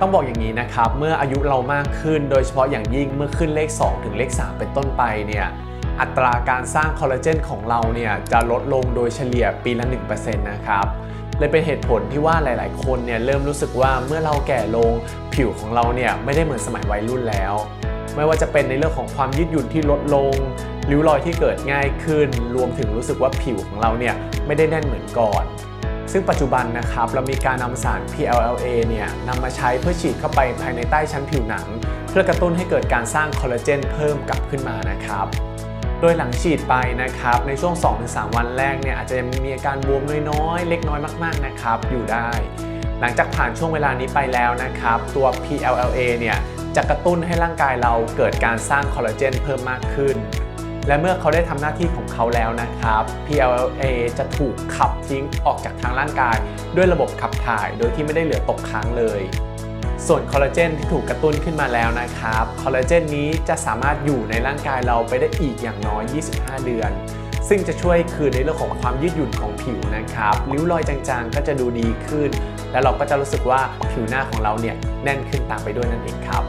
ต้องบอกอย่างนี้นะครับเมื่ออายุเรามากขึ้น โดยเฉพาะอย่างยิ่งเมื่อขึ้นเลข 2 ถึงเลข 3 เป็นต้นไปเนี่ยอัตราการสร้างคอลลาเจนของเราเนี่ยจะลดลงโดยเฉลี่ยปีละ 1%นะครับเลยเป็นเหตุผลที่ว่าหลาย ๆ คนเนี่ยเริ่มรู้สึกว่าเมื่อเราแก่ลงผิวของเราเนี่ยไม่ได้เหมือนสมัยวัยรุ่นแล้ว ไม่ว่าจะเป็นในเรื่องของความยืดหยุ่นที่ลดลงริ้วรอยที่เกิดง่ายขึ้น รวมถึงรู้สึกว่าผิวของเราเนี่ยไม่ได้แน่นเหมือนก่อน ซึ่งปัจจุบันนะครับเรามีการนำสาร PLLA เนี่ยนำมาใช้เพื่อฉีดเข้าไปภายในใต้ชั้นผิวหนัง เพื่อกระตุ้นให้เกิดการสร้างคอลลาเจนเพิ่มกลับขึ้นมานะครับโดยหลังฉีดไปนะครับในช่วง 2-3 วันแรกเนี่ยอาจจะยังมีอาการบวมน้อยๆ เล็กน้อยมาก ๆนะครับอยู่ได้ หลังจากผ่านช่วงเวลานี้ไปแล้วนะครับตัว PLLA เนี่ยจะกระตุ้นให้ร่างกายเราเกิดการสร้างคอลลาเจนเพิ่มมากขึ้น และเมื่อเขาได้ทำหน้าที่ของเขาแล้วนะครับ PLA จะถูกขับทิ้งออกจากทางร่างกาย ด้วยระบบขับถ่ายโดยที่ไม่ได้เหลือตกค้างเลยส่วนคอลลาเจนที่ถูกกระตุ้นขึ้นมาแล้วนะครับ คอลลาเจนนี้จะสามารถอยู่ในร่างกายเราไปได้อีกอย่างน้อย 25 เดือน ซึ่งจะช่วยคืนในเรื่องของความยืดหยุ่นของผิวนะครับ ริ้วรอยจางๆ ก็จะดูดีขึ้น แล้วเราก็จะรู้สึกว่าผิวหน้าของเราเนี่ยแน่นขึ้นตามไปด้วยนั่นเองครับ